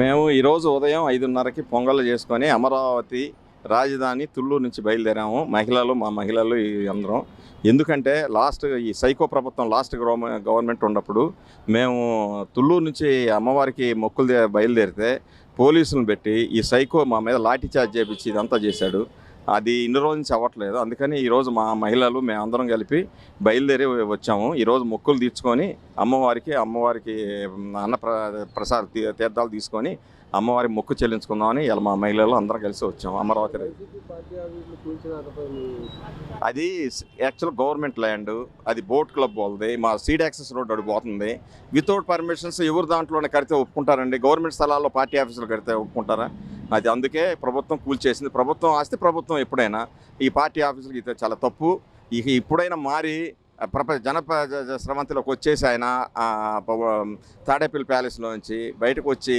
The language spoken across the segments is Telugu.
మేము ఈరోజు ఉదయం ఐదున్నరకి పొంగల్ చేసుకొని అమరావతి రాజధాని తుళ్ళూరు నుంచి బయలుదేరాము. మహిళలు మా మహిళలు ఈ అందరం. ఎందుకంటే లాస్ట్ ఈ సైకో ప్రభుత్వం లాస్ట్ గవర్నమెంట్ గవర్నమెంట్ ఉన్నప్పుడు మేము తుళ్ళూరు నుంచి అమ్మవారికి మొక్కులు బయలుదేరితే పోలీసులను పెట్టి ఈ సైకో మా మీద లాఠీ చార్జ్ చేపించి ఇదంతా చేశాడు. అది ఇన్ని రోజు నుంచి అవ్వట్లేదు అందుకని ఈరోజు మా మహిళలు మేము అందరం కలిపి బయలుదేరి వచ్చాము. ఈరోజు మొక్కులు తీర్చుకొని అమ్మవారికి అమ్మవారికి అన్న ప్రసాద ప్రసాద్ తీర్థాలు తీసుకొని అమ్మవారి మొక్కు చెల్లించుకుందామని ఇలా మా మహిళలు అందరం కలిసి వచ్చాము. అమరావతి అది యాక్చువల్ గవర్నమెంట్ ల్యాండ్ అది బోట్ క్లబ్ వాళ్ళది. మా సీడ్ యాక్సెస్ రోడ్ అడుగు పోతుంది. వితౌట్ పర్మిషన్స్ ఎవరు దాంట్లోనే కడితే ఒప్పుకుంటారండి? గవర్నమెంట్ స్థలాల్లో పార్టీ ఆఫీసులు కడితే ఒప్పుకుంటారా? అది అందుకే ప్రభుత్వం కూల్చేసింది ప్రభుత్వం ఆస్తి ప్రభుత్వం ఎప్పుడైనా ఈ పార్టీ ఆఫీసులకి ఇది చాలా తప్పు. ఇక ఇప్పుడైనా మారి ప్రపంచ జన స్రవంతిలోకి వచ్చేసి ఆయన తాడేపల్లి ప్యాలెస్లో నుంచి బయటకు వచ్చి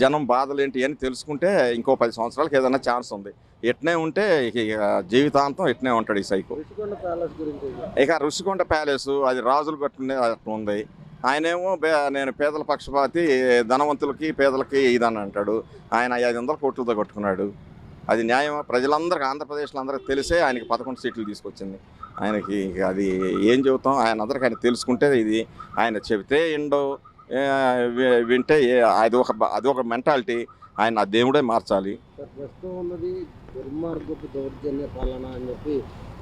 జనం బాధలేంటి అని తెలుసుకుంటే ఇంకో పది సంవత్సరాలకి ఏదైనా ఛాన్స్ ఉంది. ఎట్నే ఉంటే ఇక జీవితాంతం ఎట్నే ఉంటాడు ఈ సైకో ఇక రుషికొండ ప్యాలెస్ అది రాజులు కట్టుకునే అట్లా ఉంది. ఆయనేమో నేను పేదల పక్షపాతి ధనవంతులకి పేదలకి ఇదని అంటాడు. ఆయన ఐదు వందల కోట్లతో కట్టుకున్నాడు. అది న్యాయం ప్రజలందరికీ ఆంధ్రప్రదేశ్లో అందరికీ తెలిసే ఆయనకి పదకొండు సీట్లు తీసుకొచ్చింది. ఆయనకి అది ఏం చెబుతాం? ఆయన అందరికీ ఆయన తెలుసుకుంటే ఇది. ఆయన చెబితే ఎండో వింటే అది ఒక అది ఒక మెంటాలిటీ. ఆయన ఆ దేవుడే మార్చాలి. సార్ ప్రస్తుతం ఉన్నది దుర్మార్గపు దౌర్జన్య పాలన అని చెప్పి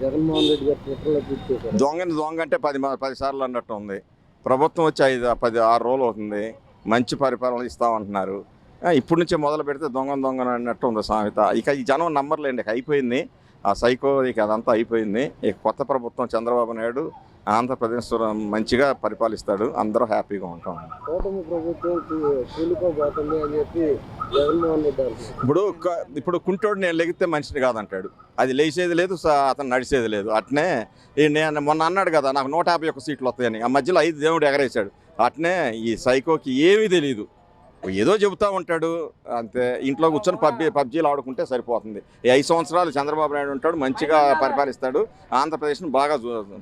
జగన్మోహన్ రెడ్డి గారు ట్విట్టర్లో ట్వీట్ చేశారు. దొంగని దొంగ అంటే పది పది సార్లు అన్నట్టు ఉంది. ప్రభుత్వం వచ్చి ఐదు పది ఆరు రోజులు అవుతుంది. మంచి పరిపాలన ఇస్తామంటున్నారు. ఇప్పటి నుంచే మొదలు పెడితే దొంగ దొంగ అన్నట్టు ఉంది సామెత. ఇక ఈ జనం నమ్మర్లేండి అయిపోయింది. ఆ సైకో ఇక అదంతా అయిపోయింది. ఇక కొత్త ప్రభుత్వం చంద్రబాబు నాయుడు ఆంధ్రప్రదేశ్ మంచిగా పరిపాలిస్తాడు. అందరూ హ్యాపీగా ఉంటాం. కూటమి ప్రభుత్వం కూలిపోబోతుంది అని చెప్పి జగన్మోహన్ రెడ్డి అంటున్నారు. ఇప్పుడు ఇప్పుడు కుంటోడు నేను లెగితే మనిషిని కాదంటాడు. అది లేచేది లేదు అతను నడిచేది లేదు. అట్నే ఈ నేను మొన్న అన్నాడు కదా నాకు నూట యాభై ఒక్క సీట్లు వస్తాయని. ఆ మధ్యలో ఐదు దేవుడు ఎగరేశాడు. అట్నే ఈ సైకోకి ఏమీ తెలియదు ఏదో చెబుతా ఉంటాడు. అంతే. ఇంట్లో కూర్చొని పబ్జీ పబ్జీలు ఆడుకుంటే సరిపోతుంది. ఈ ఐదు సంవత్సరాలు చంద్రబాబు నాయుడు ఉంటాడు మంచిగా పరిపాలిస్తాడు. ఆంధ్రప్రదేశ్ను బాగా